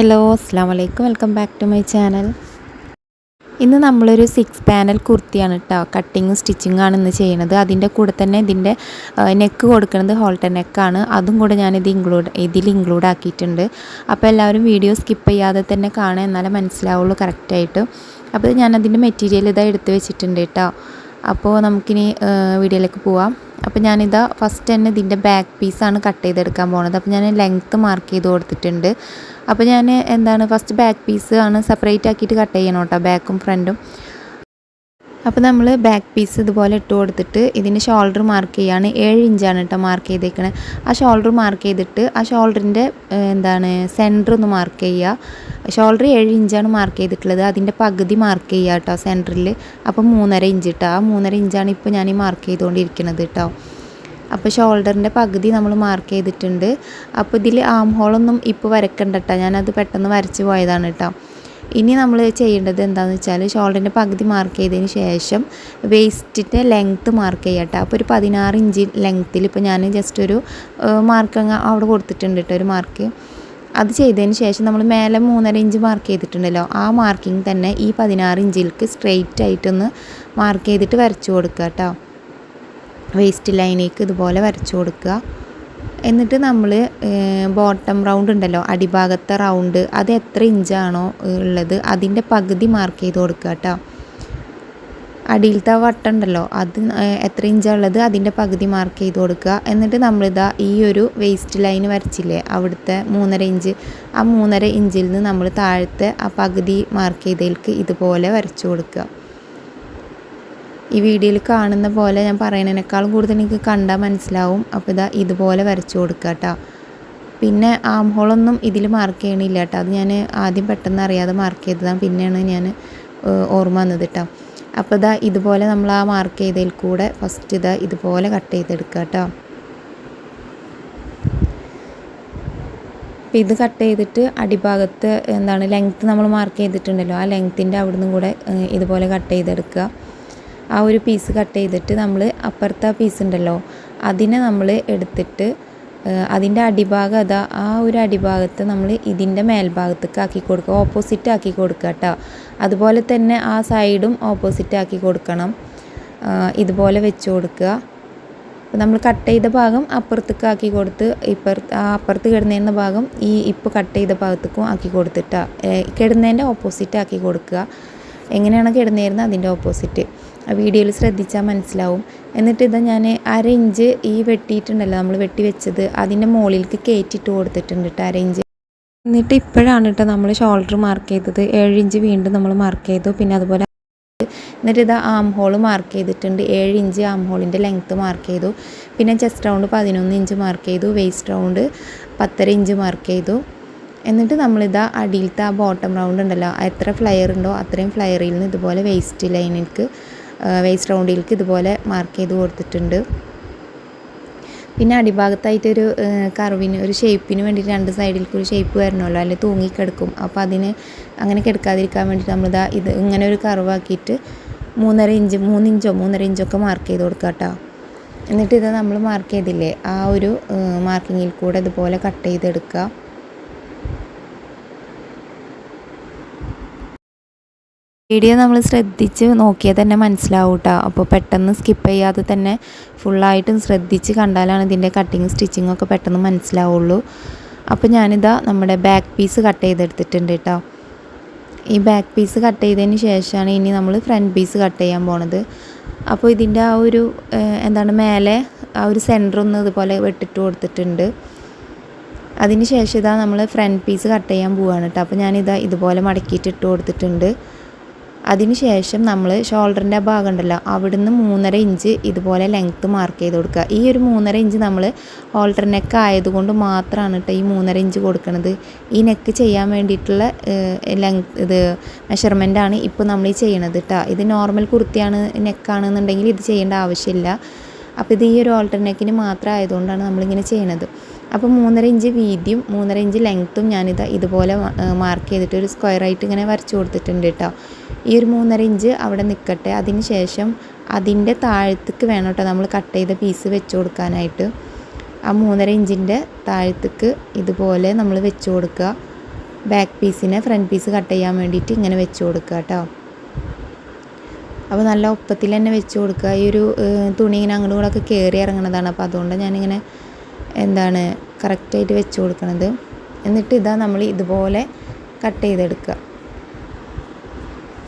Hello അസ്സാം വലൈക്കും welcome back to my channel. ഇന്ന് നമ്മളൊരു സിക്സ് പാനൽ കുർത്തിയാണ് കേട്ടോ കട്ടിങ്ങും സ്റ്റിച്ചിങ്ങും ആണ് ഇന്ന് ചെയ്യുന്നത്. അതിന്റെ കൂടെ തന്നെ ഇതിന്റെ നെക്ക് കൊടുക്കുന്നത് ഹോൾട്ടർ നെക്കാണ്. അതും കൂടെ ഞാനിത് ഇൻക്ലൂഡ് ഇതിൽ ഇൻക്ലൂഡ് ആക്കിയിട്ടുണ്ട്. അപ്പോൾ എല്ലാവരും വീഡിയോ സ്കിപ്പ് ചെയ്യാതെ തന്നെ കാണാൻ എന്നാലേ മനസ്സിലാവുള്ളൂ കറക്റ്റായിട്ട്. അപ്പോൾ ഞാനതിന്റെ മെറ്റീരിയൽ ഇതാ എടുത്ത് വെച്ചിട്ടുണ്ട് കേട്ടോ അപ്പോൾ നമുക്കിനി വീഡിയോയിലേക്ക് പോവാം. അപ്പോൾ ഞാനിതാ ഫസ്റ്റ് തന്നെ ഇതിന്റെ ബാക്ക് പീസാണ് കട്ട് ചെയ്തെടുക്കാൻ പോണത്. അപ്പോൾ ഞാൻ ലെങ്ത്ത് മാർക്ക് ചെയ്ത് കൊടുത്തിട്ടുണ്ട്. അപ്പോൾ ഞാൻ എന്താണ് ഫസ്റ്റ് ബാക്ക് പീസ് ആണ് സെപ്പറേറ്റ് ആക്കിയിട്ട് കട്ട് ചെയ്യണം കേട്ടോ ബാക്കും ഫ്രണ്ടും അപ്പോൾ നമ്മൾ ബാക്ക് പീസ് ഇതുപോലെ ഇട്ട് കൊടുത്തിട്ട് ഇതിന് ഷോൾഡർ മാർക്ക് ചെയ്യാണ്. ഏഴ് ഇഞ്ചാണ് കേട്ടോ മാർക്ക് ചെയ്തേക്കണേ. ആ ഷോൾഡർ മാർക്ക് ചെയ്തിട്ട് ആ ഷോൾഡറിന്റെ എന്താണ് സെന്റർ ഒന്ന് മാർക്ക് ചെയ്യുക ഷോൾഡർ ഏഴ് ഇഞ്ചാണ് മാർക്ക് ചെയ്തിട്ടുള്ളത്. അതിന്റെ പകുതി മാർക്ക് ചെയ്യുക കേട്ടോ സെന്ററിൽ അപ്പോൾ മൂന്നര ഇഞ്ച് കേട്ടോ ആ മൂന്നര ഇഞ്ചാണ് ഇപ്പോൾ ഞാൻ ഈ മാർക്ക് ചെയ്തുകൊണ്ടിരിക്കുന്നത് കേട്ടോ അപ്പോൾ ഷോൾഡറിന്റെ പകുതി നമ്മൾ മാർക്ക് ചെയ്തിട്ടുണ്ട്. അപ്പോൾ ഇതിൽ ആം ഹോളൊന്നും ഇപ്പോൾ വരക്കണ്ട കേട്ടോ ഞാനത് പെട്ടെന്ന് വരച്ച് പോയതാണ് കേട്ടോ ഇനി നമ്മൾ ചെയ്യേണ്ടത് എന്താണെന്ന് വെച്ചാൽ ഷോൾഡറിന്റെ പകുതി മാർക്ക് ചെയ്തതിന് ശേഷം വേസ്റ്റിന്റെ ലെങ്ത്ത് മാർക്ക് ചെയ്യട്ടെ അപ്പോൾ ഒരു പതിനാറ് ഇഞ്ച് ലെങ്ത്തിൽ ഇപ്പോൾ ഞാൻ ജസ്റ്റ് ഒരു മാർക്ക് അവിടെ കൊടുത്തിട്ടുണ്ട് കേട്ടോ ഒരു മാർക്ക് അത് ചെയ്തതിന് ശേഷം നമ്മൾ മേലെ മൂന്നര ഇഞ്ച് മാർക്ക് ചെയ്തിട്ടുണ്ടല്ലോ. ആ മാർക്കിംഗ് തന്നെ ഈ പതിനാറ് ഇഞ്ചിലേക്ക് സ്ട്രെയിറ്റ് ആയിട്ടൊന്ന് മാർക്ക് ചെയ്തിട്ട് വരച്ചു കൊടുക്കുക കേട്ടോ. വേസ്റ്റ് ലൈനിലേക്ക് ഇതുപോലെ വരച്ചു കൊടുക്കുക. എന്നിട്ട് നമ്മൾ ബോട്ടം റൗണ്ട് ഉണ്ടല്ലോ അടിഭാഗത്തെ റൗണ്ട് അത് എത്ര ഇഞ്ചാണോ ഉള്ളത് അതിന്റെ പകുതി മാർക്ക് ചെയ്ത് കൊടുക്കുക കേട്ടോ അടിയിലത്തെ വട്ടം ഉണ്ടല്ലോ അത് എത്ര ഇഞ്ചാണ് ഉള്ളത് അതിന്റെ പകുതി മാർക്ക് ചെയ്ത് കൊടുക്കുക. എന്നിട്ട് നമ്മളിതാ ഈ ഒരു വേസ്റ്റ് ലൈൻ വരച്ചില്ലേ അവിടുത്തെ മൂന്നര ഇഞ്ച് ആ മൂന്നര ഇഞ്ചിൽ നിന്ന് നമ്മൾ താഴത്തെ ആ പകുതി മാർക്ക് ചെയ്തതിലേക്ക് ഇതുപോലെ വരച്ചു കൊടുക്കുക. ഈ വീഡിയോയിൽ കാണുന്ന പോലെ ഞാൻ പറയുന്നതിനേക്കാളും കൂടുതൽ എനിക്ക് കണ്ടാൽ മനസ്സിലാവും. അപ്പോൾ ഇതാ ഇതുപോലെ വരച്ചു കൊടുക്കുക കേട്ടോ. പിന്നെ ആം ഹോളൊന്നും ഇതിൽ മാർക്ക് ചെയ്യണില്ല കേട്ടോ. അത് ഞാൻ ആദ്യം പെട്ടെന്ന് അറിയാതെ മാർക്ക് ചെയ്തതാണ്. പിന്നെയാണ് ഞാൻ ഓർമ്മ വന്നത് കേട്ടോ. അപ്പോൾ ഇതാ ഇതുപോലെ നമ്മൾ ആ മാർക്ക് ചെയ്തതിൽ കൂടെ ഫസ്റ്റ് ഇതാ ഇതുപോലെ കട്ട് ചെയ്തെടുക്കുക കേട്ടോ. അപ്പോൾ ഇത് കട്ട് ചെയ്തിട്ട് അടിഭാഗത്ത് എന്താണ് ലെങ്ത്ത് നമ്മൾ മാർക്ക് ചെയ്തിട്ടുണ്ടല്ലോ. ആ ലെങ്ത്തിന്റെ അവിടുന്ന് കൂടെ ഇതുപോലെ കട്ട് ചെയ്തെടുക്കുക. ആ ഒരു പീസ് കട്ട് ചെയ്തിട്ട് നമ്മൾ അപ്പുറത്തെ പീസ് ഉണ്ടല്ലോ അതിനെ നമ്മൾ എടുത്തിട്ട് അതിന്റെ അടിഭാഗം അതാ ആ ഒരു അടിഭാഗത്ത് നമ്മൾ ഇതിന്റെ മേൽഭാഗത്തേക്ക് ആക്കി കൊടുക്കുക ഓപ്പോസിറ്റ് ആക്കി കൊടുക്കുക കേട്ടോ. അതുപോലെ തന്നെ ആ സൈഡും ഓപ്പോസിറ്റ് ആക്കി കൊടുക്കണം. ഇതുപോലെ വെച്ച് കൊടുക്കുക. നമ്മൾ കട്ട് ചെയ്ത ഭാഗം അപ്പുറത്തേക്ക് ആക്കി കൊടുത്ത് ഇപ്പുറത്ത് ആ അപ്പുറത്ത് കിടന്നിരുന്ന ഭാഗം ഈ ഇപ്പോൾ കട്ട് ചെയ്ത ഭാഗത്തേക്കും ആക്കി കൊടുത്തിട്ടാണ് കിടന്നതിന്റെ ഓപ്പോസിറ്റ് ആക്കി കൊടുക്കുക. എങ്ങനെയാണ് കിടന്നിരുന്നത്? അതിന്റെ ഓപ്പോസിറ്റ് ആ വീഡിയോയിൽ ശ്രദ്ധിച്ചാൽ മനസ്സിലാവും. എന്നിട്ട് ഇതാ ഞാൻ അര ഇഞ്ച് ഈ വെട്ടിയിട്ടുണ്ടല്ലോ നമ്മൾ വെട്ടി വെച്ചത് അതിന്റെ മുകളിലേക്ക് കയറ്റിയിട്ട് കൊടുത്തിട്ടുണ്ട് കേട്ടോ അര ഇഞ്ച് എന്നിട്ട് ഇപ്പോഴാണ് കേട്ടോ നമ്മൾ ഷോൾഡർ മാർക്ക് ചെയ്തത്. ഏഴ് ഇഞ്ച് വീണ്ടും നമ്മൾ മാർക്ക് ചെയ്തു. പിന്നെ അതുപോലെ എന്നിട്ട് ഇത് ആം ഹോൾ മാർക്ക് ചെയ്തിട്ടുണ്ട്. ഏഴ് ഇഞ്ച് ആം ഹോളിന്റെ ലെങ്ത്ത് മാർക്ക് ചെയ്തു. പിന്നെ ചെസ്റ്റ് റൗണ്ട് പതിനൊന്ന് ഇഞ്ച് മാർക്ക് ചെയ്തു. വേസ്റ്റ് റൗണ്ട് പത്തര ഇഞ്ച് മാർക്ക് ചെയ്തു. എന്നിട്ട് നമ്മളിതാ അടിയിലത്തെ ആ ബോട്ടം റൗണ്ട് ഉണ്ടല്ലോ എത്ര ഫ്ലയർ ഉണ്ടോ അത്രയും ഫ്ലയറിൽ നിന്ന് ഇതുപോലെ വേസ്റ്റ് ലൈനിലേക്ക് വേസ്റ്റ് റൗണ്ടിലേക്ക് ഇതുപോലെ മാർക്ക് ചെയ്ത് കൊടുത്തിട്ടുണ്ട്. പിന്നെ അടിഭാഗത്തായിട്ടൊരു കർവിന് ഒരു ഷേപ്പിന് വേണ്ടിയിട്ട് രണ്ട് സൈഡിലേക്ക് ഒരു ഷേപ്പ് വരണമല്ലോ? അല്ലെങ്കിൽ തൂങ്ങിക്കിടക്കും. അപ്പോൾ അതിന് അങ്ങനെ കിടക്കാതിരിക്കാൻ വേണ്ടിയിട്ട് നമ്മളിതാ ഇത് ഇങ്ങനെ ഒരു കർവാക്കിയിട്ട് മൂന്നര ഇഞ്ച് മൂന്ന് ഇഞ്ചോ മൂന്നര ഇഞ്ചൊക്കെ മാർക്ക് ചെയ്ത് കൊടുക്കുക കേട്ടോ എന്നിട്ട് ഇത് നമ്മൾ മാർക്ക് ചെയ്തില്ലേ? ആ ഒരു മാർക്കിങ്ങിൽ കൂടെ ഇതുപോലെ കട്ട് ചെയ്തെടുക്കുക. വീഡിയോ നമ്മൾ ശ്രദ്ധിച്ച് നോക്കിയാൽ തന്നെ മനസ്സിലാവും കേട്ടോ അപ്പോൾ പെട്ടെന്ന് സ്കിപ്പ് ചെയ്യാതെ തന്നെ ഫുള്ളായിട്ടും ശ്രദ്ധിച്ച് കണ്ടാലാണ് ഇതിന്റെ കട്ടിങ് സ്റ്റിച്ചിങ് ഒക്കെ പെട്ടെന്ന് മനസ്സിലാവുള്ളൂ. അപ്പോൾ ഞാനിതാ നമ്മുടെ ബാക്ക് പീസ് കട്ട് ചെയ്തെടുത്തിട്ടുണ്ട് കേട്ടോ ഈ ബാക്ക് പീസ് കട്ട് ചെയ്തതിന് ശേഷമാണ് ഇനി നമ്മൾ ഫ്രണ്ട് പീസ് കട്ട് ചെയ്യാൻ പോണത്. അപ്പോൾ ഇതിന്റെ ആ ഒരു എന്താണ് മേലെ ആ ഒരു സെന്റർ ഒന്ന് ഇതുപോലെ വെട്ടിട്ട് കൊടുത്തിട്ടുണ്ട്. അതിന് ശേഷം ഇതാ നമ്മൾ ഫ്രണ്ട് പീസ് കട്ട് ചെയ്യാൻ പോവുകയാണ് കേട്ടോ അപ്പോൾ ഞാനിതാ ഇതുപോലെ മടക്കിയിട്ട് ഇട്ട് കൊടുത്തിട്ടുണ്ട്. അതിനുശേഷം നമ്മൾ ഷോൾഡറിന്റെ ഭാഗം ഉണ്ടല്ലോ അവിടുന്ന് മൂന്നര ഇഞ്ച് ഇതുപോലെ ലെങ്ത്ത് മാർക്ക് ചെയ്ത് കൊടുക്കുക. ഈ ഒരു മൂന്നര ഇഞ്ച് നമ്മൾ ഓൾട്ടർ നെക്ക് ആയതുകൊണ്ട് മാത്രമാണ് കേട്ടോ ഈ മൂന്നര ഇഞ്ച് കൊടുക്കുന്നത് ഈ നെക്ക് ചെയ്യാൻ വേണ്ടിയിട്ടുള്ള ലെങ്ത് ഇത് മെഷർമെന്റാണ് ഇപ്പോൾ നമ്മൾ ഈ ചെയ്യണത് കേട്ടോ ഇത് നോർമൽ കുർത്തിയാണ് നെക്കാണെന്നുണ്ടെങ്കിൽ ഇത് ചെയ്യേണ്ട ആവശ്യമില്ല. അപ്പോൾ ഇത് ഈ ഒരു ഓൾട്ടർ നെക്കിന് മാത്രം ആയതുകൊണ്ടാണ് നമ്മളിങ്ങനെ ചെയ്യണത്. അപ്പോൾ മൂന്നര ഇഞ്ച് വീതിയും മൂന്നര ഇഞ്ച് ലെങ്ത്തും ഞാനിത് ഇതുപോലെ മാർക്ക് ചെയ്തിട്ട് ഒരു സ്ക്വയറായിട്ട് ഇങ്ങനെ വരച്ചു കൊടുത്തിട്ടുണ്ട് കേട്ടോ ഈ ഒരു മൂന്നര ഇഞ്ച് അവിടെ നിൽക്കട്ടെ അതിന് ശേഷം അതിന്റെ താഴത്തേക്ക് വേണം കേട്ടോ നമ്മൾ കട്ട് ചെയ്ത പീസ് വെച്ച് കൊടുക്കാനായിട്ട്. ആ മൂന്നര ഇഞ്ചിന്റെ താഴത്തേക്ക് ഇതുപോലെ നമ്മൾ വെച്ച് കൊടുക്കുക. ബാക്ക് പീസിനെ ഫ്രണ്ട് പീസ് കട്ട് ചെയ്യാൻ വേണ്ടിയിട്ട് ഇങ്ങനെ വെച്ച് കൊടുക്കുക കേട്ടോ അപ്പോൾ നല്ല ഒപ്പത്തിൽ തന്നെ വെച്ച് കൊടുക്കുക. ഈ ഒരു തുണി ഇങ്ങനെ അങ്ങോട്ടും കൂടെ ഒക്കെ കയറി ഇറങ്ങുന്നതാണ്. അപ്പോൾ അതുകൊണ്ട് ഞാനിങ്ങനെ എന്താണ് കറക്റ്റായിട്ട് വെച്ച് കൊടുക്കണത്. എന്നിട്ട് ഇതാ നമ്മൾ ഇതുപോലെ കട്ട് ചെയ്തെടുക്കുക.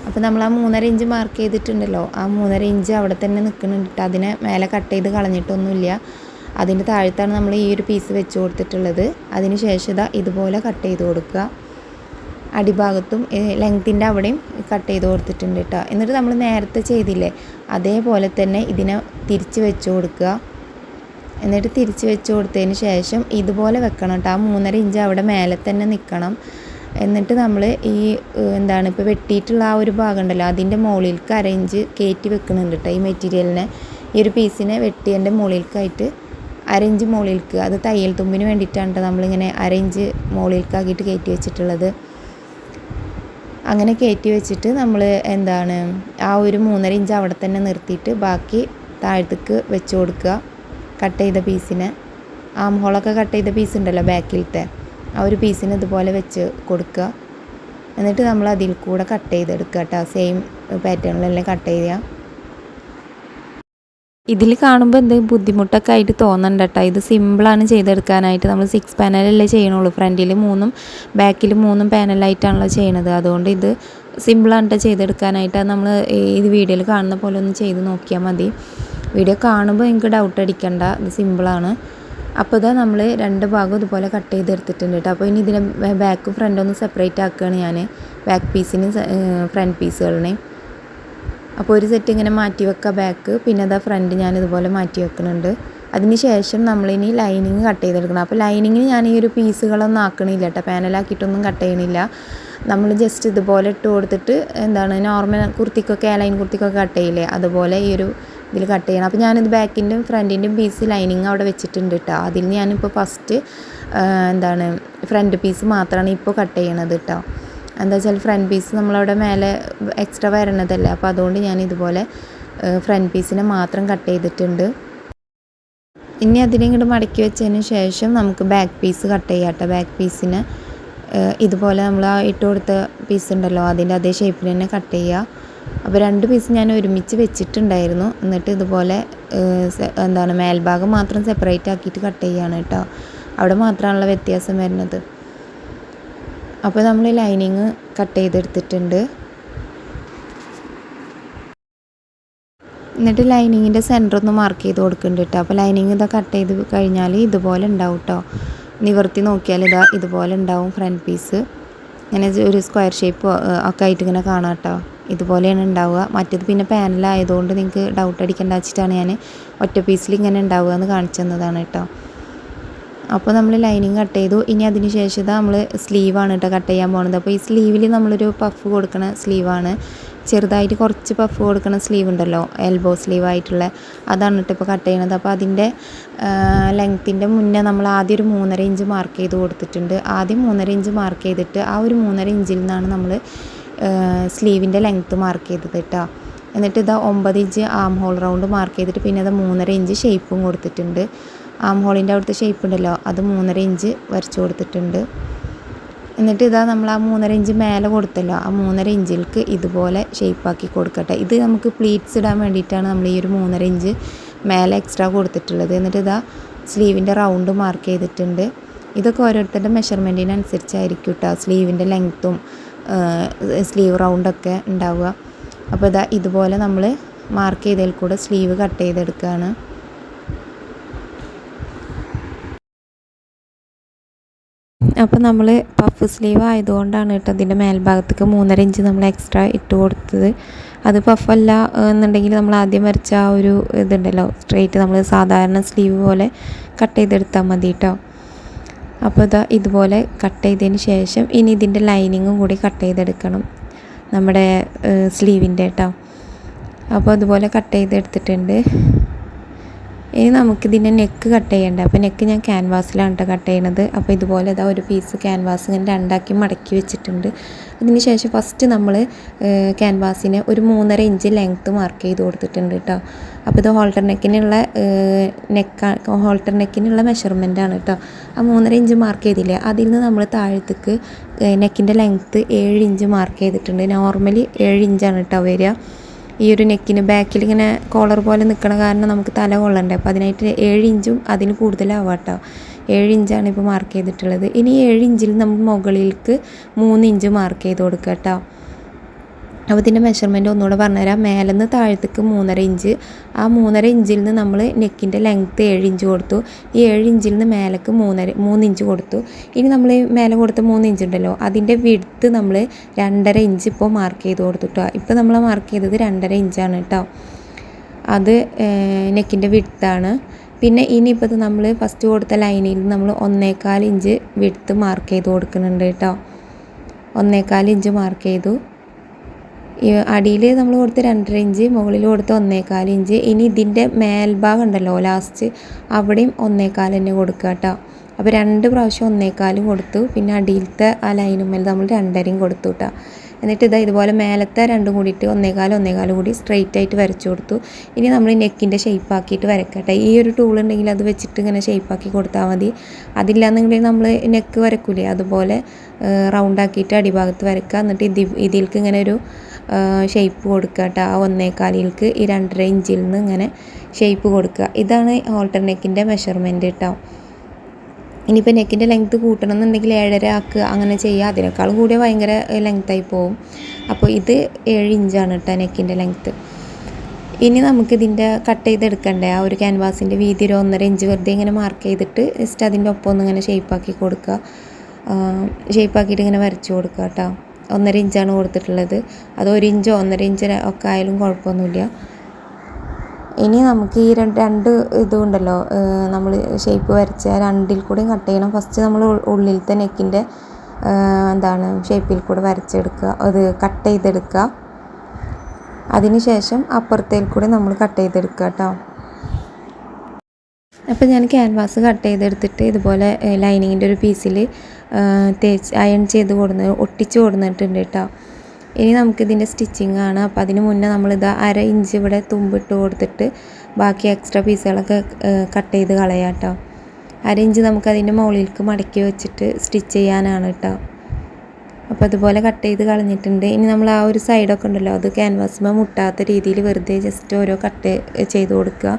അപ്പോൾ നമ്മൾ ആ മൂന്നര ഇഞ്ച് മാർക്ക് ചെയ്തിട്ടുണ്ടല്ലോ. ആ മൂന്നര ഇഞ്ച് അവിടെ തന്നെ നിൽക്കുന്നുണ്ട് അതിനെ മേലെ കട്ട് ചെയ്ത് കളഞ്ഞിട്ടൊന്നുമില്ല. അതിന്റെ താഴത്താണ് നമ്മൾ ഈ ഒരു പീസ് വെച്ച് കൊടുത്തിട്ടുള്ളത്. അതിന് ശേഷം ഇതാ ഇതുപോലെ കട്ട് ചെയ്ത് കൊടുക്കുക. അടിഭാഗത്തും ലെങ്ത്തിന്റെ അവിടെയും കട്ട് ചെയ്ത് കൊടുത്തിട്ടുണ്ട് കേട്ടോ എന്നിട്ട് നമ്മൾ നേരത്തെ ചെയ്തില്ലേ? അതേപോലെ തന്നെ ഇതിനെ തിരിച്ച് വെച്ച് കൊടുക്കുക. എന്നിട്ട് തിരിച്ച് വെച്ച് കൊടുത്തതിന് ശേഷം ഇതുപോലെ വെക്കണം കേട്ടോ. ആ മൂന്നര ഇഞ്ച് അവിടെ മേലെ തന്നെ നിൽക്കണം എന്നിട്ട് നമ്മൾ ഈ എന്താണ് ഇപ്പോൾ വെട്ടിയിട്ടുള്ള ആ ഒരു ഭാഗം ഉണ്ടല്ലോ അതിന്റെ മുകളിലേക്ക് അരയിഞ്ച് കയറ്റി വെക്കുന്നുണ്ട് കേട്ടോ ഈ മെറ്റീരിയലിനെ. ഈ ഒരു പീസിനെ വെട്ടിയതിന്റെ മുകളിലേക്കായിട്ട് അരയിഞ്ച് മുകളിലേക്ക് അത് തയ്യൽ തുമ്പിന് വേണ്ടിയിട്ടാണ് കേട്ടോ നമ്മളിങ്ങനെ അരയിഞ്ച് മുകളിലേക്കാക്കിയിട്ട് കയറ്റി വെച്ചിട്ടുള്ളത്. അങ്ങനെ കയറ്റി വെച്ചിട്ട് നമ്മൾ എന്താണ് ആ ഒരു മൂന്നര ഇഞ്ച് അവിടെ തന്നെ നിർത്തിയിട്ട് ബാക്കി താഴത്തേക്ക് വെച്ച് കൊടുക്കുക. കട്ട് ചെയ്ത പീസിനെ ആം ഹോളൊക്കെ കട്ട് ചെയ്ത പീസ് ഉണ്ടല്ലോ ബാക്കിലത്തെ ആ ഒരു പീസിന് ഇതുപോലെ വെച്ച് കൊടുക്കുക. എന്നിട്ട് നമ്മൾ അതിൽ കൂടെ കട്ട് ചെയ്തെടുക്കുക കേട്ടോ. സെയിം പാറ്റേണിലെല്ലാം കട്ട് ചെയ്യുക. ഇതിൽ കാണുമ്പോൾ എന്തെങ്കിലും ബുദ്ധിമുട്ടൊക്കെ ആയിട്ട് തോന്നണ്ട കേട്ടോ. ഇത് സിമ്പിളാണ് ചെയ്തെടുക്കാനായിട്ട്. നമ്മൾ സിക്സ് പാനലല്ലേ ചെയ്യണുള്ളൂ. ഫ്രണ്ടിൽ മൂന്നും ബാക്കിൽ മൂന്നും പാനലായിട്ടാണല്ലോ ചെയ്യണത്. അതുകൊണ്ട് ഇത് സിമ്പിളാണ് കേട്ടോ ചെയ്തെടുക്കാനായിട്ട്. നമ്മൾ ഇത് വീഡിയോയിൽ കാണുന്ന പോലെ ഒന്ന് ചെയ്ത് നോക്കിയാൽ മതി. വീഡിയോ കാണുമ്പോൾ നിങ്ങൾക്ക് ഡൗട്ട് അടിക്കണ്ട. ഇത് സിമ്പിളാണ് അപ്പോൾ ഇതാ നമ്മൾ രണ്ട് ഭാഗം ഇതുപോലെ കട്ട് ചെയ്തെടുത്തിട്ടുണ്ട് കേട്ടോ അപ്പോൾ ഇനി ഇതിനെ ബാക്ക് ഫ്രണ്ടും ഒന്ന് സെപ്പറേറ്റ് ആക്കുകയാണ് ഞാൻ ബാക്ക് പീസിന് ഫ്രണ്ട് പീസുകളിനെ അപ്പോൾ ഒരു സെറ്റ് ഇങ്ങനെ മാറ്റി വെക്കുക ബാക്ക് പിന്നെ അതാ ഫ്രണ്ട് ഞാൻ ഇതുപോലെ മാറ്റി വെക്കുന്നുണ്ട് അതിന് ശേഷം നമ്മളിനി ലൈനിങ് കട്ട് ചെയ്തെടുക്കണം. അപ്പോൾ ലൈനിങ്ങിന് ഞാൻ ഈ ഒരു പീസുകളൊന്നും ആക്കണില്ല കേട്ടോ പാനലാക്കിയിട്ടൊന്നും കട്ട് ചെയ്യണില്ല. നമ്മൾ ജസ്റ്റ് ഇതുപോലെ ഇട്ട് കൊടുത്തിട്ട് എന്താണ് നോർമൽ കുർത്തിക്കൊക്കെ ലൈൻ കുർത്തിക്കൊക്കെ കട്ട് ചെയ്യില്ലേ? അതുപോലെ ഈ ഒരു ഇതിൽ കട്ട് ചെയ്യണം. അപ്പോൾ ഞാനിത് ബാക്കിന്റെയും ഫ്രണ്ടിന്റെയും പീസ് ലൈനിങ് അവിടെ വെച്ചിട്ടുണ്ട് കേട്ടോ അതിൽ ഞാനിപ്പോൾ ഫസ്റ്റ് എന്താണ് ഫ്രണ്ട് പീസ് മാത്രമാണ് ഇപ്പോൾ കട്ട് ചെയ്യണത് കേട്ടോ എന്താ വെച്ചാൽ ഫ്രണ്ട് പീസ് നമ്മളവിടെ മേലെ എക്സ്ട്രാ വരണതല്ലേ? അപ്പോൾ അതുകൊണ്ട് ഞാൻ ഇതുപോലെ ഫ്രണ്ട് പീസിനെ മാത്രം കട്ട് ചെയ്തിട്ടുണ്ട്. ഇനി അതിനെ ഇങ്ങോട്ട് മടക്കി വെച്ചതിന് ശേഷം നമുക്ക് ബാക്ക് പീസ് കട്ട് ചെയ്യാം കേട്ടോ ബാക്ക് പീസിന് ഇതുപോലെ നമ്മൾ ഇട്ട് കൊടുത്ത പീസ് ഉണ്ടല്ലോ? അതിന്റെ അതേ ഷേപ്പിൽ തന്നെ കട്ട് ചെയ്യുക അപ്പോൾ രണ്ട് പീസ് ഞാൻ ഒരുമിച്ച് വെച്ചിട്ടുണ്ടായിരുന്നു. എന്നിട്ട് ഇതുപോലെ എന്താണ് മേൽഭാഗം മാത്രം സെപ്പറേറ്റ് ആക്കിയിട്ട് കട്ട് ചെയ്യുകയാണ് കേട്ടോ. അവിടെ മാത്രമാണുള്ള വ്യത്യാസം വരുന്നത്. അപ്പോൾ നമ്മൾ ലൈനിങ് കട്ട് ചെയ്തെടുത്തിട്ടുണ്ട്. എന്നിട്ട് ലൈനിങ്ങിന്റെ സെന്റർ ഒന്ന് മാർക്ക് ചെയ്ത് കൊടുക്കുന്നുണ്ട് കേട്ടോ. അപ്പോൾ ലൈനിങ് ഇതാ കട്ട് ചെയ്ത് കഴിഞ്ഞാൽ ഇതുപോലെ ഉണ്ടാവും കേട്ടോ. നിവർത്തി നോക്കിയാൽ ഇതാ ഇതുപോലെ ഉണ്ടാവും ഫ്രണ്ട് പീസ് ഇങ്ങനെ ഒരു സ്ക്വയർ ഷേപ്പ് ഒക്കെ ആയിട്ട് ഇങ്ങനെ കാണാം കേട്ടോ. ഇതുപോലെയാണ് ഉണ്ടാവുക. മറ്റേത് പിന്നെ പാനലായതുകൊണ്ട് നിങ്ങൾക്ക് ഡൗട്ട് അടിക്കേണ്ട വെച്ചിട്ടാണ് ഞാൻ ഒറ്റ പീസിൽ ഇങ്ങനെ ഉണ്ടാവുക എന്ന് കാണിച്ചു തന്നതാണ് കേട്ടോ. അപ്പോൾ നമ്മൾ ലൈനിങ് കട്ട് ചെയ്തു. ഇനി അതിന് ശേഷം നമ്മൾ സ്ലീവാണ് കേട്ടോ കട്ട് ചെയ്യാൻ പോകുന്നത് അപ്പോൾ ഈ സ്ലീവിൽ നമ്മളൊരു പഫ് കൊടുക്കണ സ്ലീവാണ് ചെറുതായിട്ട് കുറച്ച് പഫ് കൊടുക്കുന്ന സ്ലീവ് ഉണ്ടല്ലോ എൽബോ സ്ലീവ് ആയിട്ടുള്ള അതാണ് കേട്ടോ ഇപ്പോൾ കട്ട് ചെയ്യണത്. അപ്പോൾ അതിന്റെ ലെങ്ത്തിന്റെ മുന്നേ നമ്മൾ ആദ്യം ഒരു മൂന്നര ഇഞ്ച് മാർക്ക് ചെയ്ത് കൊടുത്തിട്ടുണ്ട്. ആദ്യം മൂന്നര ഇഞ്ച് മാർക്ക് ചെയ്തിട്ട് ആ ഒരു മൂന്നര ഇഞ്ചിൽ നിന്നാണ് നമ്മൾ സ്ലീവിന്റെ ലെങ്ത്ത് മാർക്ക് ചെയ്തത് കേട്ടോ എന്നിട്ട് ഇതാ ഒമ്പത് inch arm hole round mark ചെയ്തിട്ട് പിന്നെ അത് മൂന്നര ഇഞ്ച് ഷേപ്പും കൊടുത്തിട്ടുണ്ട്. ആം ഹോളിന്റെ അവിടുത്തെ ഷേപ്പ് ഉണ്ടല്ലോ അത് മൂന്നര ഇഞ്ച് വരച്ചു കൊടുത്തിട്ടുണ്ട്. എന്നിട്ട് ഇതാ നമ്മൾ ആ മൂന്നര ഇഞ്ച് മേലെ കൊടുത്തല്ലോ ആ മൂന്നര ഇഞ്ചിൽക്ക് ഇതുപോലെ ഷേപ്പാക്കി കൊടുക്കട്ടെ. ഇത് നമുക്ക് പ്ലീറ്റ്സ് ഇടാൻ വേണ്ടിയിട്ടാണ് നമ്മൾ ഈ ഒരു മൂന്നര ഇഞ്ച് മേലെ എക്സ്ട്രാ കൊടുത്തിട്ടുള്ളത്. എന്നിട്ട് ഇതാ സ്ലീവിന്റെ റൗണ്ട് മാർക്ക് ചെയ്തിട്ടുണ്ട്. ഇതൊക്കെ ഓരോരുത്തരുടെ മെഷർമെന്റിനനുസരിച്ചായിരിക്കും കേട്ടോ സ്ലീവിന്റെ ലെങ്ത്തും സ്ലീവ് റൗണ്ടൊക്കെ ഉണ്ടാവുക. അപ്പോൾ ഇതാ ഇതുപോലെ നമ്മൾ മാർക്ക് ചെയ്തതിൽ കൂടെ സ്ലീവ് കട്ട് ചെയ്തെടുക്കുകയാണ് അപ്പോൾ നമ്മൾ പഫ് സ്ലീവ് ആയതുകൊണ്ടാണ് കേട്ടോ അതിന്റെ മേൽഭാഗത്തേക്ക് മൂന്നര ഇഞ്ച് നമ്മൾ എക്സ്ട്രാ ഇട്ട് കൊടുത്തത്. അത് പഫല്ല എന്നുണ്ടെങ്കിൽ നമ്മൾ ആദ്യം വരച്ച ആ ഒരു ഇതുണ്ടല്ലോ. സ്ട്രെയിറ്റ് നമ്മൾ സാധാരണ സ്ലീവ് പോലെ കട്ട് ചെയ്തെടുത്താൽ മതി കേട്ടോ. അപ്പോൾ ഇതാ ഇതുപോലെ കട്ട് ചെയ്തതിന് ശേഷം ഇനി ഇതിന്റെ ലൈനിങ്ങും കൂടി കട്ട് ചെയ്തെടുക്കണം. നമ്മുടെ സ്ലീവിന്റെ കേട്ടോ അപ്പോൾ അതുപോലെ കട്ട് ചെയ്തെടുത്തിട്ടുണ്ട്. ഇനി നമുക്കിതിന്റെ നെക്ക് കട്ട് ചെയ്യണ്ട? അപ്പോൾ നെക്ക് ഞാൻ ക്യാൻവാസിലാണ് കേട്ടോ കട്ട് ചെയ്യണത്. അപ്പോൾ ഇതുപോലെ ഇതാ ഒരു പീസ് ക്യാൻവാസ് ഇങ്ങനെ രണ്ടാക്കി മടക്കി വെച്ചിട്ടുണ്ട്. അതിന് ശേഷം ഫസ്റ്റ് നമ്മൾ ക്യാൻവാസിന് ഒരു മൂന്നര ഇഞ്ച് ലെങ്ത്ത് മാർക്ക് ചെയ്ത് കൊടുത്തിട്ടുണ്ട് കേട്ടോ അപ്പോൾ ഇത് ഹോൾട്ടർ നെക്കിനുള്ള നെക്ക് ഹോൾട്ടർ നെക്കിനുള്ള മെഷർമെന്റാണ് കേട്ടോ ആ മൂന്നര ഇഞ്ച് മാർക്ക് ചെയ്തില്ലേ? അതിൽ നിന്ന് നമ്മൾ താഴത്തേക്ക് നെക്കിന്റെ ലെങ്ത്ത് ഏഴ് ഇഞ്ച് മാർക്ക് ചെയ്തിട്ടുണ്ട്. നോർമലി ഏഴ് ഇഞ്ചാണ് കേട്ടോ വരിക. ഈ ഒരു നെക്കിന് ബാക്കിൽ ഇങ്ങനെ കോളർ പോലെ നിൽക്കണ കാരണം നമുക്ക് തല കൊള്ളണ്ടേ. അപ്പോൾ അതിനായിട്ട് ഏഴ് ഇഞ്ചും അതിന് കൂടുതലാവാം കേട്ടോ ഏഴ് ഇഞ്ചാണ് ഇപ്പോൾ മാർക്ക് ചെയ്തിട്ടുള്ളത്. ഇനി ഏഴ് ഇഞ്ചിൽ നമ്മൾ മുകളിലേക്ക് മൂന്ന് ഇഞ്ച് മാർക്ക് ചെയ്ത് കൊടുക്കുക കേട്ടോ അപ്പോൾ ഇതിന്റെ മെഷർമെന്റ് ഒന്നുകൂടെ പറഞ്ഞുതരാം. മേലെന്ന് താഴത്തേക്ക് മൂന്നര ഇഞ്ച്. ആ മൂന്നര ഇഞ്ചിൽ നിന്ന് നമ്മൾ നെക്കിന്റെ ലെങ്ത്ത് ഏഴ് ഇഞ്ച് കൊടുത്തു. ഈ ഏഴ് ഇഞ്ചിൽ നിന്ന് മേലേക്ക് മൂന്നര മൂന്ന് ഇഞ്ച് കൊടുത്തു. ഇനി നമ്മൾ മേലെ കൊടുത്ത മൂന്ന് ഇഞ്ച് ഉണ്ടല്ലോ അതിന്റെ വിടുത്ത് നമ്മൾ രണ്ടര ഇഞ്ച് ഇപ്പോൾ മാർക്ക് ചെയ്ത് കൊടുത്തു കേട്ടോ ഇപ്പോൾ നമ്മൾ മാർക്ക് ചെയ്തത് രണ്ടര ഇഞ്ചാണ് കേട്ടോ അത് നെക്കിന്റെ വിടുത്താണ് പിന്നെ ഇനിയിപ്പോൾ ഇത് നമ്മൾ ഫസ്റ്റ് കൊടുത്ത ലൈനിൽ നമ്മൾ ഒന്നേകാൽ ഇഞ്ച് വിടുത്ത് മാർക്ക് ചെയ്ത് കൊടുക്കുന്നുണ്ട് കേട്ടോ ഒന്നേകാൽ ഇഞ്ച് മാർക്ക് ചെയ്തു. അടിയിൽ നമ്മൾ കൊടുത്ത് രണ്ടര ഇഞ്ച് മുകളിൽ കൊടുത്ത് ഒന്നേകാൽ ഇഞ്ച്. ഇനി ഇതിന്റെ മേൽഭാഗം ഉണ്ടല്ലോ ലാസ്റ്റ് അവിടെയും ഒന്നേകാൽ തന്നെ കൊടുക്കുക കേട്ടോ. അപ്പോൾ രണ്ട് പ്രാവശ്യം ഒന്നേകാലും കൊടുത്തു. പിന്നെ അടിയിലത്തെ ആ ലൈനുമ്മേൽ നമ്മൾ രണ്ടരയും കൊടുത്തു കേട്ടോ. എന്നിട്ട് ഇതാ ഇതുപോലെ മേലത്തെ രണ്ടും കൂടിയിട്ട് ഒന്നേകാലും ഒന്നേകാലും കൂടി സ്ട്രെയിറ്റ് ആയിട്ട് വരച്ചു കൊടുത്തു. ഇനി നമ്മൾ നെക്കിന്റെ ഷേപ്പ് ആക്കിയിട്ട് വരക്കട്ടെ ഈ ഒരു ടൂൾ ഉണ്ടെങ്കിൽ അത് വെച്ചിട്ട് ഇങ്ങനെ ഷേപ്പ് ആക്കി കൊടുത്താൽ മതി. അതില്ലാന്നുണ്ടെങ്കിൽ നമ്മൾ നെക്ക് വരക്കൂലേ അതുപോലെ റൗണ്ടാക്കിയിട്ട് അടിഭാഗത്ത് വരക്കുക എന്നിട്ട് ഇതിൽക്ക് ഇങ്ങനെ ഒരു ഷേപ്പ് കൊടുക്കുക കേട്ടോ ആ ഒന്നേകാലിൽക്ക് ഈ രണ്ടര ഇഞ്ചിൽ നിന്ന് ഇങ്ങനെ ഷേപ്പ് കൊടുക്കുക. ഇതാണ് ഹോൾട്ടർ നെക്കിന്റെ മെഷർമെന്റ് കേട്ടോ ഇനിയിപ്പോൾ നെക്കിന്റെ ലെങ്ത്ത് കൂട്ടണം എന്നുണ്ടെങ്കിൽ ഏഴര ആക്കുക അങ്ങനെ ചെയ്യുക അതിനേക്കാളും കൂടിയ ഭയങ്കര ലെങ്ത്തായി പോവും. അപ്പോൾ ഇത് ഏഴ് ഇഞ്ചാണ് കേട്ടോ നെക്കിന്റെ ലെങ്ത്ത് ഇനി നമുക്ക് ഇതിന്റെ കട്ട് ചെയ്തെടുക്കണ്ടേ? ആ ഒരു ക്യാൻവാസിന്റെ വീതി ഒരു ഒന്നര ഇഞ്ച് വെറുതെ ഇങ്ങനെ മാർക്ക് ചെയ്തിട്ട് ജസ്റ്റ് അതിന്റെ ഒപ്പം ഒന്ന് ഇങ്ങനെ ഷേപ്പ് ആക്കി കൊടുക്കുക. ഷേപ്പ് ആക്കിയിട്ട് ഇങ്ങനെ വരച്ചു കൊടുക്കുക കേട്ടോ ഒന്നര ഇഞ്ചാണ് കൊടുത്തിട്ടുള്ളത്. അത് ഒരു ഇഞ്ചോ ഒന്നര ഇഞ്ചോ ഒക്കെ ആയാലും കുഴപ്പമൊന്നുമില്ല. ഇനി നമുക്ക് ഈ രണ്ട് രണ്ട് ഇതുണ്ടല്ലോ നമ്മൾ ഷേപ്പ് വരച്ച രണ്ടിൽ കൂടെയും കട്ട് ചെയ്യണം. ഫസ്റ്റ് നമ്മൾ ഉള്ളിലത്തെ നെക്കിന്റെ എന്താണ് ഷേപ്പിൽ കൂടെ വരച്ചെടുക്കുക. അത് കട്ട് ചെയ്തെടുക്കുക. അതിന് ശേഷം അപ്പുറത്തേൽ കൂടെ നമ്മൾ കട്ട് ചെയ്തെടുക്കുക കേട്ടോ അപ്പോൾ ഞാൻ ക്യാൻവാസ് കട്ട് ചെയ്തെടുത്തിട്ട് ഇതുപോലെ ലൈനിങ്ങിന്റെ ഒരു പീസിൽ തേച്ച് അയൺ ചെയ്ത് കൊടുന്ന് ഒട്ടിച്ച് കൊടുന്നിട്ടുണ്ട് കേട്ടോ ഇനി നമുക്കിതിന്റെ സ്റ്റിച്ചിങ് ആണ്. അപ്പോൾ അതിന് മുന്നേ നമ്മളിത് അര ഇഞ്ച് ഇവിടെ തുമ്പിട്ട് കൊടുത്തിട്ട് ബാക്കി എക്സ്ട്രാ പീസുകളൊക്കെ കട്ട് ചെയ്ത് കളയാം കേട്ടോ അര ഇഞ്ച് നമുക്കതിന്റെ മുകളിലേക്ക് മടക്കി വെച്ചിട്ട് സ്റ്റിച്ച് ചെയ്യാനാണ് കേട്ടോ അപ്പോൾ അതുപോലെ കട്ട് ചെയ്ത് കളഞ്ഞിട്ടുണ്ട്. ഇനി നമ്മൾ ആ ഒരു സൈഡൊക്കെ ഉണ്ടല്ലോ അത് ക്യാൻവാസുമ്പോൾ മുട്ടാത്ത രീതിയിൽ വെറുതെ ജസ്റ്റ് ഓരോ കട്ട് ചെയ്ത് കൊടുക്കുക.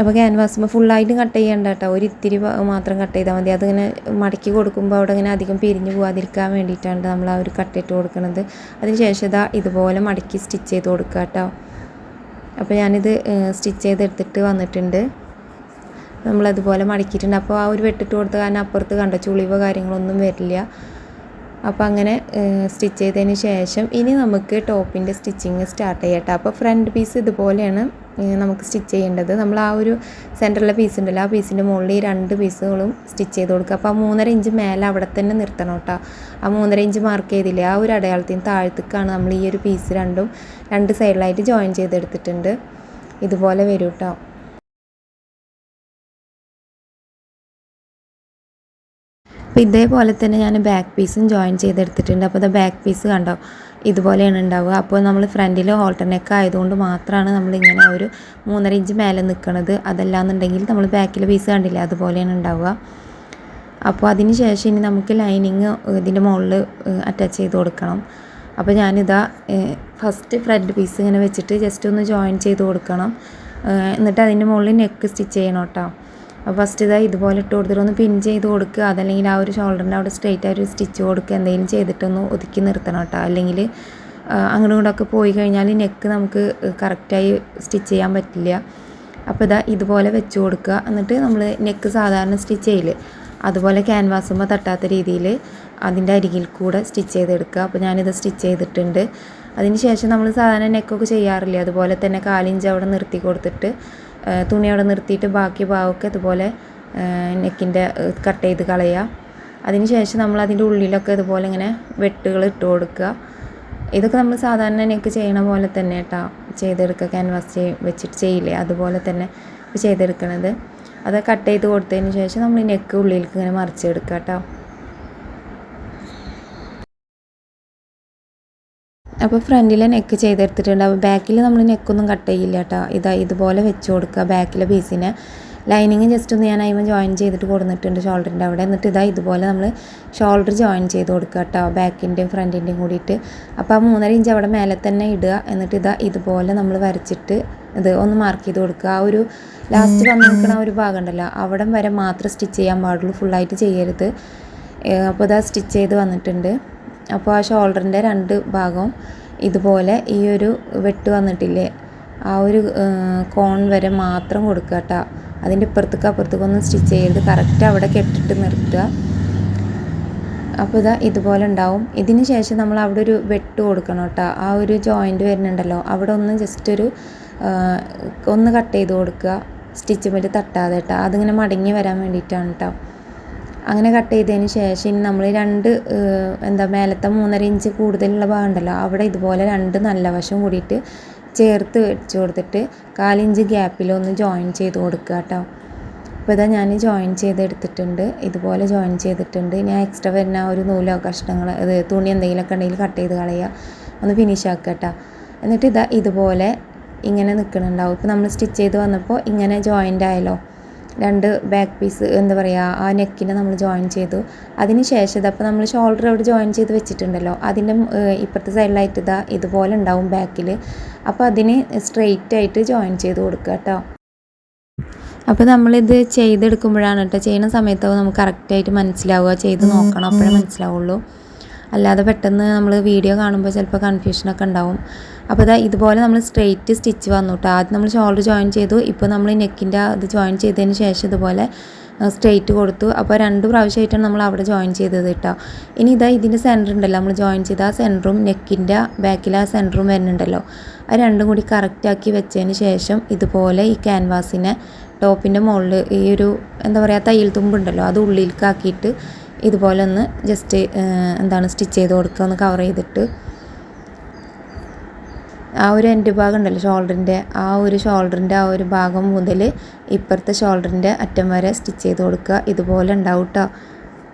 അപ്പോൾ ഫുൾ ഫുള്ളായിട്ടും കട്ട് ചെയ്യേണ്ട കേട്ടോ ഒരു ഇത്തിരി മാത്രം കട്ട് ചെയ്താൽ മതി. അതിങ്ങനെ മടക്കി കൊടുക്കുമ്പോൾ അവിടെ ഇങ്ങനെ അധികം പിരിഞ്ഞു പോകാതിരിക്കാൻ വേണ്ടിയിട്ടാണ് നമ്മൾ ആ ഒരു കട്ട് ഇട്ട് കൊടുക്കുന്നത് അതിന് ശേഷം ഇതാ ഇതുപോലെ മടക്കി സ്റ്റിച്ച് ചെയ്ത് കൊടുക്കുക കേട്ടോ അപ്പോൾ ഞാനിത് സ്റ്റിച്ച് ചെയ്തെടുത്തിട്ട് വന്നിട്ടുണ്ട്. നമ്മളതുപോലെ മടക്കിയിട്ടുണ്ട്. അപ്പോൾ ആ ഒരു വെട്ടിട്ട് കൊടുത്ത കാരണം അപ്പുറത്ത് കണ്ട ചുളിവോ കാര്യങ്ങളൊന്നും വരില്ല. അപ്പോൾ അങ്ങനെ സ്റ്റിച്ച് ചെയ്തതിന് ശേഷം ഇനി നമുക്ക് ടോപ്പിന്റെ സ്റ്റിച്ചിങ് സ്റ്റാർട്ട് ചെയ്യട്ടെ അപ്പോൾ ഫ്രണ്ട് പീസ് ഇതുപോലെയാണ്. നമുക്ക് സ്റ്റിച്ച് ചെയ്യേണ്ടത്. നമ്മൾ ആ ഒരു സെന്ററിലെ പീസ് ഉണ്ടല്ലോ ആ പീസിന്റെ മുകളിൽ ഈ രണ്ട് പീസുകളും സ്റ്റിച്ച് ചെയ്ത് കൊടുക്കുക. അപ്പോൾ ആ മൂന്നര ഇഞ്ച് മേലെ അവിടെ തന്നെ നിർത്തണം കേട്ടോ. ആ മൂന്നര ഇഞ്ച് മാർക്ക് ചെയ്തില്ലേ ആ ഒരു അടയാളത്തിന് താഴത്തേക്കാണ് നമ്മൾ ഈ ഒരു പീസ് രണ്ടും രണ്ട് സൈഡിലായിട്ട് ജോയിൻ ചെയ്തെടുത്തിട്ടുണ്ട്. ഇതുപോലെ വരും കേട്ടോ. അപ്പോൾ ഇതേപോലെ തന്നെ ഞാൻ ബാക്ക് പീസും ജോയിൻ ചെയ്തെടുത്തിട്ടുണ്ട്. അപ്പോൾ ഇത് ബാക്ക് പീസ് കണ്ടോ? ഇതുപോലെയാണ് ഉണ്ടാവുക. അപ്പോൾ നമ്മൾ ഫ്രണ്ടിൽ ഹോൾട്ടർ നെക്ക് ആയതുകൊണ്ട് മാത്രമാണ് നമ്മളിങ്ങനെ ഒരു മൂന്നര ഇഞ്ച് മേലെ നിൽക്കുന്നത് അതല്ലാന്നുണ്ടെങ്കിൽ നമ്മൾ ബാക്കിൽ പീസ് കണ്ടില്ല അതുപോലെയാണ് ഉണ്ടാവുക. അപ്പോൾ അതിന് ശേഷം ഇനി നമുക്ക് ലൈനിങ് ഇതിന്റെ മുകളിൽ അറ്റാച്ച് ചെയ്ത് കൊടുക്കണം. അപ്പോൾ ഞാനിതാ ഫസ്റ്റ് ഫ്രണ്ട് പീസ് ഇങ്ങനെ വെച്ചിട്ട് ജസ്റ്റ് ഒന്ന് ജോയിൻ ചെയ്ത് കൊടുക്കണം. എന്നിട്ട് അതിന്റെ മുകളിൽ നെക്ക് സ്റ്റിച്ച് ചെയ്യണം കേട്ടോ. ഫസ്റ്റ് ഇതാ ഇതുപോലെ ഇട്ട് കൊടുത്തിട്ട് ഒന്ന് പിൻ ചെയ്ത് കൊടുക്കുക അതല്ലെങ്കിൽ ആ ഒരു ഷോൾഡറിന്റെ അവിടെ സ്ട്രെയിറ്റ് ആയിട്ട് സ്റ്റിച്ച് കൊടുക്കുക എന്തെങ്കിലും ചെയ്തിട്ടൊന്ന് ഒതുക്കി നിർത്തണം കേട്ടോ. അല്ലെങ്കിൽ അങ്ങോട്ടും ഇങ്ങോട്ടൊക്കെ പോയി കഴിഞ്ഞാൽ നെക്ക് നമുക്ക് കറക്റ്റായി സ്റ്റിച്ച് ചെയ്യാൻ പറ്റില്ല. അപ്പോൾ ഇതാ ഇതുപോലെ വെച്ച് കൊടുക്കുക. എന്നിട്ട് നമ്മൾ നെക്ക് സാധാരണ സ്റ്റിച്ച് ചെയ്യില്ലേ അതുപോലെ ക്യാൻവാസുമ്പോൾ തട്ടാത്ത രീതിയിൽ അതിന്റെ അരികിൽ കൂടെ സ്റ്റിച്ച് ചെയ്തെടുക്കുക. അപ്പോൾ ഞാനിത് സ്റ്റിച്ച് ചെയ്തിട്ടുണ്ട്. അതിന് ശേഷം നമ്മൾ സാധാരണ നെക്കൊക്കെ ചെയ്യാറില്ലേ? അതുപോലെ തന്നെ കാലിഞ്ച് അവിടെ നിർത്തി കൊടുത്തിട്ട് തുണി അവിടെ നിർത്തിയിട്ട് ബാക്കി ഭാഗമൊക്കെ ഇതുപോലെ നെക്കിന്റെ കട്ട് ചെയ്ത് കളയുക. അതിനുശേഷം നമ്മൾ അതിന്റെ ഉള്ളിലൊക്കെ ഇതുപോലെ ഇങ്ങനെ വെട്ടുകൾ ഇട്ട് കൊടുക്കുക. ഇതൊക്കെ നമ്മൾ സാധാരണ നെക്ക് ചെയ്യണ പോലെ തന്നെ കേട്ടോ ചെയ്തെടുക്കുക. ക്യാൻവാസ് വെച്ചിട്ട് ചെയ്യില്ലേ? അതുപോലെ തന്നെ ചെയ്തെടുക്കണത്. അത് കട്ട് ചെയ്ത് കൊടുത്തതിന് ശേഷം നമ്മൾ നെക്ക് ഉള്ളിലേക്ക് ഇങ്ങനെ മറിച്ചെടുക്കുക കേട്ടോ അപ്പോൾ ഫ്രണ്ടിലെ നെക്ക് ചെയ്തെടുത്തിട്ടുണ്ട്. അപ്പോൾ ബാക്കിൽ നമ്മൾ നെക്കൊന്നും കട്ട് ചെയ്യില്ല കേട്ടോ ഇതാ ഇതുപോലെ വെച്ച് കൊടുക്കുക ബാക്കിലെ പീസിനെ ലൈനിങ് ജസ്റ്റ് ഒന്ന് ഞാൻ അതിമ ജോയിൻ ചെയ്തിട്ട് കൊടുത്തിട്ടുണ്ട് ഷോൾഡറിന്റെ അവിടെ. എന്നിട്ട് ഇതാ ഇതുപോലെ നമ്മൾ ഷോൾഡർ ജോയിൻ ചെയ്ത് കൊടുക്കുക കേട്ടോ ബാക്കിന്റെയും ഫ്രണ്ടിന്റെയും കൂടിയിട്ട്. അപ്പോൾ ആ മൂന്നര ഇഞ്ച് അവിടെ മേലെ തന്നെ ഇടുക. എന്നിട്ട് ഇതാ ഇതുപോലെ നമ്മൾ വരച്ചിട്ട് ഇത് ഒന്ന് മാർക്ക് ചെയ്ത് കൊടുക്കുക. ആ ഒരു ലാസ്റ്റ് വന്ന് നിൽക്കുന്ന ഒരു ഭാഗം ഉണ്ടല്ലോ. അവിടം വരെ മാത്രം സ്റ്റിച്ച് ചെയ്യാൻ പാടുള്ളൂ. ഫുള്ളായിട്ട് ചെയ്യരുത്. അപ്പോൾ ഇതാ സ്റ്റിച്ച് ചെയ്ത് വന്നിട്ടുണ്ട്. അപ്പോൾ ആ ഷോൾഡറിന്റെ രണ്ട് ഭാഗവും ഇതുപോലെ ഈ ഒരു വെട്ട് വന്നിട്ടില്ലേ? ആ ഒരു കോൺ വരെ മാത്രം കൊടുക്കുക കേട്ടോ. അതിന്റെ ഇപ്പുറത്തേക്ക് അപ്പുറത്തേക്കൊന്നും സ്റ്റിച്ച് ചെയ്യരുത് കറക്റ്റ് അവിടെ കെട്ടിട്ട് നിർത്തുക. അപ്പോൾ ഇതാ ഇതുപോലെ ഉണ്ടാവും. ഇതിന് ശേഷം നമ്മൾ അവിടെ ഒരു വെട്ട് കൊടുക്കണം കേട്ടോ. ആ ഒരു ജോയിന്റ് വരുന്നുണ്ടല്ലോ. അവിടെ ഒന്ന് ജസ്റ്റ് ഒരു ഒന്ന് കട്ട് ചെയ്ത് കൊടുക്കുക. സ്റ്റിച്ച് മേൽ തട്ടാതെ കേട്ടോ. അതിങ്ങനെ മടങ്ങി വരാൻ വേണ്ടിയിട്ടാണ് കേട്ടോ. അങ്ങനെ കട്ട് ചെയ്തതിന് ശേഷം ഇനി നമ്മൾ രണ്ട് എന്താ മേലത്തെ മൂന്നര ഇഞ്ച് കൂടുതലുള്ള ഭാഗം ഉണ്ടല്ലോ അവിടെ ഇതുപോലെ രണ്ട് നല്ല വശം കൂടിയിട്ട് ചേർത്ത് വെച്ച് കൊടുത്തിട്ട് കാലിഞ്ച് ഗ്യാപ്പിലൊന്ന് ജോയിൻ ചെയ്ത് കൊടുക്കുക കേട്ടോ അപ്പോൾ ഇതാ ഞാൻ ജോയിൻ ചെയ്തെടുത്തിട്ടുണ്ട് ഇതുപോലെ ജോയിൻ ചെയ്തിട്ടുണ്ട്. ഞാൻ എക്സ്ട്രാ വരുന്ന ഒരു നൂലോ കഷ്ണങ്ങൾ ഇത് തുണി എന്തെങ്കിലുമൊക്കെ ഉണ്ടെങ്കിൽ കട്ട് ചെയ്ത് കളയുക ഒന്ന് ഫിനിഷ് ആക്കുക കേട്ടോ എന്നിട്ട് ഇതാ ഇതുപോലെ ഇങ്ങനെ നിൽക്കുന്നുണ്ടാവും ഇപ്പോൾ നമ്മൾ സ്റ്റിച്ച് ചെയ്ത് വന്നപ്പോൾ ഇങ്ങനെ ജോയിന്റ് ആയല്ലോ. രണ്ട് ബാക്ക് പീസ് എന്താ പറയുക ആ നെക്കിനെ നമ്മൾ ജോയിൻ ചെയ്തു. അതിന് ശേഷം ഇതപ്പോൾ നമ്മൾ ഷോൾഡർ അവിടെ ജോയിൻ ചെയ്ത് വെച്ചിട്ടുണ്ടല്ലോ. അതിന്റെ ഇപ്പുറത്തെ സൈഡിലായിട്ട് ഇതാ ഇതുപോലെ ഉണ്ടാവും ബാക്കിൽ അപ്പോൾ അതിന് സ്ട്രെയിറ്റ് ആയിട്ട് ജോയിൻ ചെയ്ത് കൊടുക്കുക കേട്ടോ. അപ്പോൾ നമ്മളിത് ചെയ്തെടുക്കുമ്പോഴാണ് കേട്ടോ ചെയ്യുന്ന സമയത്താവും നമുക്ക് കറക്റ്റായിട്ട് മനസ്സിലാവുക ചെയ്ത് നോക്കണം അപ്പോഴേ മനസ്സിലാവുള്ളൂ. അല്ലാതെ പെട്ടെന്ന് നമ്മൾ വീഡിയോ കാണുമ്പോൾ ചിലപ്പോൾ കൺഫ്യൂഷനൊക്കെ ഉണ്ടാവും. അപ്പോൾ ഇതാ ഇതുപോലെ നമ്മൾ സ്ട്രെയിറ്റ് സ്റ്റിച്ച് വന്നു കേട്ടോ ആദ്യം നമ്മൾ ഷോൾഡർ ജോയിൻ ചെയ്തു. ഇപ്പോൾ നമ്മൾ നെക്കിന്റെ ഇത് ജോയിൻ ചെയ്തതിന് ശേഷം ഇതുപോലെ സ്ട്രെയിറ്റ് കൊടുത്തു. അപ്പോൾ രണ്ട് പ്രാവശ്യമായിട്ടാണ് നമ്മൾ അവിടെ ജോയിൻ ചെയ്തത് കേട്ടോ ഇനി ഇതാ ഇതിന്റെ സെന്റർ ഉണ്ടല്ലോ. നമ്മൾ ജോയിൻ ചെയ്ത ആ സെന്ററും നെക്കിന്റെ ബാക്കിൽ ആ സെന്ററും വരുന്നുണ്ടല്ലോ. അത് രണ്ടും കൂടി കറക്റ്റാക്കി വെച്ചതിന് ശേഷം ഇതുപോലെ ഈ ക്യാൻവാസിനെ ടോപ്പിന്റെ മുകളിൽ ഈ ഒരു എന്താ പറയുക തയ്യൽ തുമ്പുണ്ടല്ലോ അത് ഉള്ളിലേക്കാക്കിയിട്ട് ഇതുപോലെ ഒന്ന് ജസ്റ്റ് എന്താണ് സ്റ്റിച്ച് ചെയ്ത് കൊടുക്കുക ഒന്ന് കവർ ചെയ്തിട്ട്. ആ ഒരു എൻഡ് ഭാഗം ഉണ്ടല്ലോ ഷോൾഡറിന്റെ ആ ഒരു ഷോൾഡറിന്റെ ആ ഒരു ഭാഗം മുതൽ ഇപ്പുറത്തെ ഷോൾഡറിന്റെ അറ്റം വരെ സ്റ്റിച്ച് ചെയ്ത് കൊടുക്കുക. ഇതുപോലെ ഉണ്ടാവും കേട്ടോ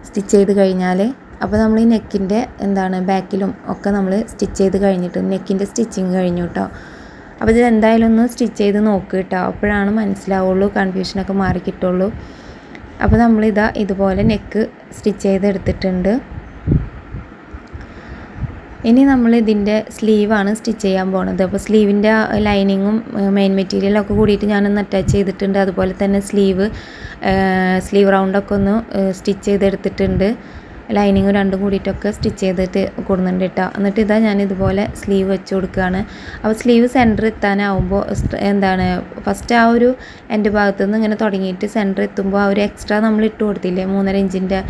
സ്റ്റിച്ച് ചെയ്ത് കഴിഞ്ഞാൽ അപ്പോൾ നമ്മൾ ഈ നെക്കിന്റെ എന്താണ് ബാക്കിലും ഒക്കെ നമ്മൾ സ്റ്റിച്ച് ചെയ്ത് കഴിഞ്ഞിട്ട് നെക്കിന്റെ സ്റ്റിച്ചിങ് കഴിഞ്ഞു കേട്ടോ അപ്പോൾ ഇത് എന്തായാലും ഒന്ന് സ്റ്റിച്ച് ചെയ്ത് നോക്കുക കേട്ടോ അപ്പോഴാണ് മനസ്സിലാവുള്ളൂ കൺഫ്യൂഷനൊക്കെ മാറി കിട്ടുള്ളൂ അപ്പോൾ നമ്മളിതാ ഇതുപോലെ നെക്ക് സ്റ്റിച്ച് ചെയ്തെടുത്തിട്ടുണ്ട്. ഇനി നമ്മൾ ഇതിന്റെ സ്ലീവാണ് സ്റ്റിച്ച് ചെയ്യാൻ പോകുന്നത് അപ്പോൾ സ്ലീവിന്റെ ലൈനിങ്ങും മെയിൻ മെറ്റീരിയലൊക്കെ കൂടിയിട്ട് ഞാനൊന്ന് അറ്റാച്ച് ചെയ്തിട്ടുണ്ട്. അതുപോലെ തന്നെ സ്ലീവ് സ്ലീവ് റൗണ്ടൊക്കെ ഒന്ന് സ്റ്റിച്ച് ചെയ്തെടുത്തിട്ടുണ്ട്. ലൈനിങ് രണ്ടും കൂടിയിട്ടൊക്കെ സ്റ്റിച്ച് ചെയ്തിട്ട് കൊടുക്കുന്നുണ്ട് കേട്ടോ. എന്നിട്ട് ഇതാ ഞാൻ ഇതുപോലെ സ്ലീവ് വെച്ച് കൊടുക്കുകയാണ്. അപ്പോൾ സ്ലീവ് സെന്റർ എത്താനാവുമ്പോൾ എന്താണ് ഫസ്റ്റ് ആ ഒരു എന്റെ ഭാഗത്തു നിന്ന് ഇങ്ങനെ തുടങ്ങിയിട്ട് സെന്റർ എത്തുമ്പോൾ ആ ഒരു എക്സ്ട്രാ നമ്മൾ ഇട്ട് കൊടുത്തില്ലേ മൂന്നര ഇഞ്ചിന്റെ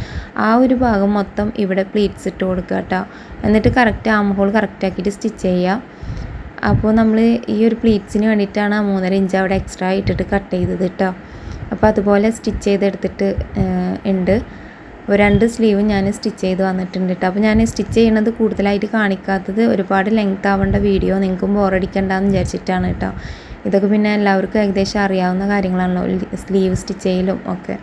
ആ ഒരു ഭാഗം മൊത്തം ഇവിടെ പ്ലീറ്റ്സ് ഇട്ട് കൊടുക്കുക കേട്ടോ. എന്നിട്ട് കറക്റ്റ് ആം ഹോൾ കറക്റ്റ് ആക്കിയിട്ട് സ്റ്റിച്ച് ചെയ്യുക. അപ്പോൾ നമ്മൾ ഈ ഒരു പ്ലീറ്റ്സിന് വേണ്ടിയിട്ടാണ് ആ മൂന്നര ഇഞ്ച് അവിടെ എക്സ്ട്രാ ഇട്ടിട്ട് കട്ട് ചെയ്തത് കേട്ടോ. അപ്പോൾ അതുപോലെ സ്റ്റിച്ച് ചെയ്തെടുത്തിട്ട് ഉണ്ട്. രണ്ട് സ്ലീവും ഞാൻ സ്റ്റിച്ച് ചെയ്ത് വന്നിട്ടുണ്ട് കേട്ടോ അപ്പോൾ ഞാൻ സ്റ്റിച്ച് ചെയ്യണത് കൂടുതലായിട്ട് കാണിക്കാത്തത് ഒരുപാട് ലെങ്ത് ആവേണ്ട വീഡിയോ നിങ്ങൾക്കും ബോറടിക്കണ്ടെന്ന് വിചാരിച്ചിട്ടാണ് കേട്ടോ ഇതൊക്കെ പിന്നെ എല്ലാവർക്കും ഏകദേശം അറിയാവുന്ന കാര്യങ്ങളാണല്ലോ സ്ലീവ് സ്റ്റിച്ച് ചെയ്യലും ഒക്കെ.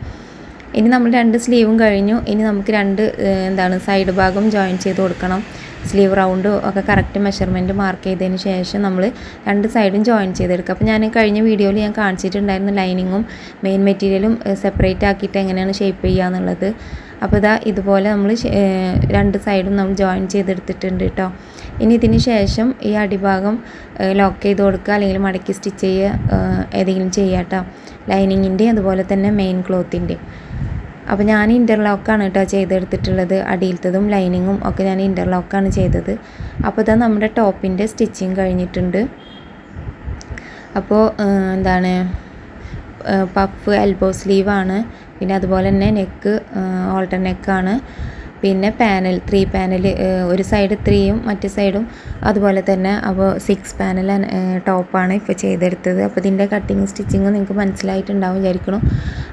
ഇനി നമ്മൾ രണ്ട് സ്ലീവും കഴിഞ്ഞു. ഇനി നമുക്ക് രണ്ട് എന്താണ് സൈഡ് ഭാഗം ജോയിൻ ചെയ്ത് കൊടുക്കണം. സ്ലീവ് റൗണ്ട് ഒക്കെ കറക്റ്റ് മെഷർമെന്റ് മാർക്ക് ചെയ്തതിന് ശേഷം നമ്മൾ രണ്ട് സൈഡും ജോയിൻ ചെയ്തെടുക്കുക. അപ്പോൾ ഞാൻ കഴിഞ്ഞ വീഡിയോയിൽ ഞാൻ കാണിച്ചിട്ടുണ്ടായിരുന്നു ലൈനിങ്ങും മെയിൻ മെറ്റീരിയലും സെപ്പറേറ്റ് ആക്കിയിട്ട് എങ്ങനെയാണ് ഷേപ്പ് ചെയ്യുക എന്നുള്ളത് അപ്പോൾ ഇതാ ഇതുപോലെ നമ്മൾ രണ്ട് സൈഡും നമ്മൾ ജോയിൻ ചെയ്തെടുത്തിട്ടുണ്ട് കേട്ടോ. ഇനി ഇതിന് ശേഷം ഈ അടിഭാഗം ലോക്ക് ചെയ്ത് കൊടുക്കുക അല്ലെങ്കിൽ മടക്കി സ്റ്റിച്ച് ചെയ്യുക ഏതെങ്കിലും ചെയ്യുക കേട്ടോ. ലൈനിങ്ങിന്റെയും അതുപോലെ തന്നെ മെയിൻ ക്ലോത്തിന്റെയും അപ്പോൾ ഞാൻ ഇന്റർലോക്കാണ് കേട്ടോ ചെയ്തെടുത്തിട്ടുള്ളത്. അടിയിലത്തതും ലൈനിങ്ങും ഒക്കെ ഞാൻ ഇന്റർലോക്കാണ് ചെയ്തത്. അപ്പോൾ ഇതാ നമ്മുടെ ടോപ്പിന്റെ സ്റ്റിച്ചിങ് കഴിഞ്ഞിട്ടുണ്ട്. അപ്പോൾ എന്താണ് പഫ് എൽബോ സ്ലീവാണ് പിന്നെ അതുപോലെ തന്നെ നെക്ക് ഓൾട്ടർ നെക്കാണ് പിന്നെ പാനൽ ത്രീ പാനൽ ഒരു സൈഡ് ത്രീയും മറ്റു സൈഡും അതുപോലെ തന്നെ അപ്പോൾ സിക്സ് പാനൽ ടോപ്പാണ് ഇപ്പോൾ ചെയ്തെടുത്തത്. അപ്പോൾ ഇതിന്റെ കട്ടിങ് സ്റ്റിച്ചിങ്ങും നിങ്ങൾക്ക് മനസ്സിലായിട്ടുണ്ടാവും വിചാരിക്കണം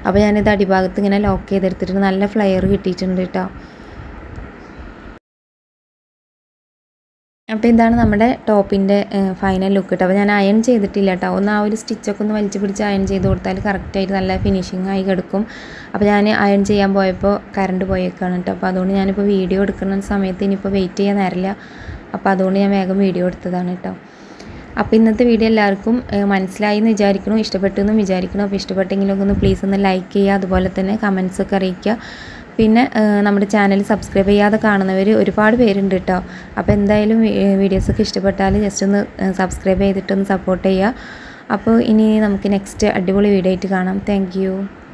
അപ്പോൾ ഞാനിത് അടിഭാഗത്ത് ഇങ്ങനെ ലോക്ക് ചെയ്തെടുത്തിട്ട് നല്ല ഫ്ലയർ കിട്ടിയിട്ടുണ്ട് കേട്ടോ അപ്പോൾ ഇതാണ് നമ്മുടെ ടോപ്പിന്റെ ഫൈനൽ ലുക്ക് കേട്ടോ അപ്പോൾ ഞാൻ അയൺ ചെയ്തിട്ടില്ല കേട്ടോ ഒന്ന് ആ ഒരു സ്റ്റിച്ചൊക്കെ ഒന്ന് വലിച്ചു പിടിച്ച് അയൺ ചെയ്ത് കൊടുത്താൽ കറക്റ്റായിട്ട് നല്ല ഫിനിഷിംഗ് ആയി കിടക്കും. അപ്പോൾ ഞാൻ അയൺ ചെയ്യാൻ പോയപ്പോൾ കറണ്ട് പോയേക്കാണ് കേട്ടോ അപ്പോൾ അതുകൊണ്ട് ഞാനിപ്പോൾ വീഡിയോ എടുക്കുന്ന സമയത്ത് ഇനിയിപ്പോൾ വെയിറ്റ് ചെയ്യാൻ നേരില്ല. അപ്പോൾ അതുകൊണ്ട് ഞാൻ വേഗം വീഡിയോ എടുത്തതാണ് കേട്ടോ അപ്പോൾ ഇന്നത്തെ വീഡിയോ എല്ലാവർക്കും മനസ്സിലായി എന്ന് വിചാരിക്കണം ഇഷ്ടപ്പെട്ടു എന്നും വിചാരിക്കണം അപ്പോൾ ഇഷ്ടപ്പെട്ടെങ്കിലൊക്കെ ഒന്ന് പ്ലീസ് ഒന്ന് ലൈക്ക് ചെയ്യുക. അതുപോലെ തന്നെ കമൻസൊക്കെ അറിയിക്കുക. പിന്നെ നമ്മുടെ ചാനൽ സബ്സ്ക്രൈബ് ചെയ്യാതെ കാണുന്നവർ ഒരുപാട് പേരുണ്ട് കേട്ടോ അപ്പോൾ എന്തായാലും വീഡിയോസൊക്കെ ഇഷ്ടപ്പെട്ടാൽ ജസ്റ്റ് ഒന്ന് സബ്സ്ക്രൈബ് ചെയ്തിട്ടൊന്ന് സപ്പോർട്ട് ചെയ്യുക അപ്പോൾ ഇനി നമുക്ക് നെക്സ്റ്റ് അടിപൊളി വീഡിയോ ആയിട്ട് കാണാം. താങ്ക്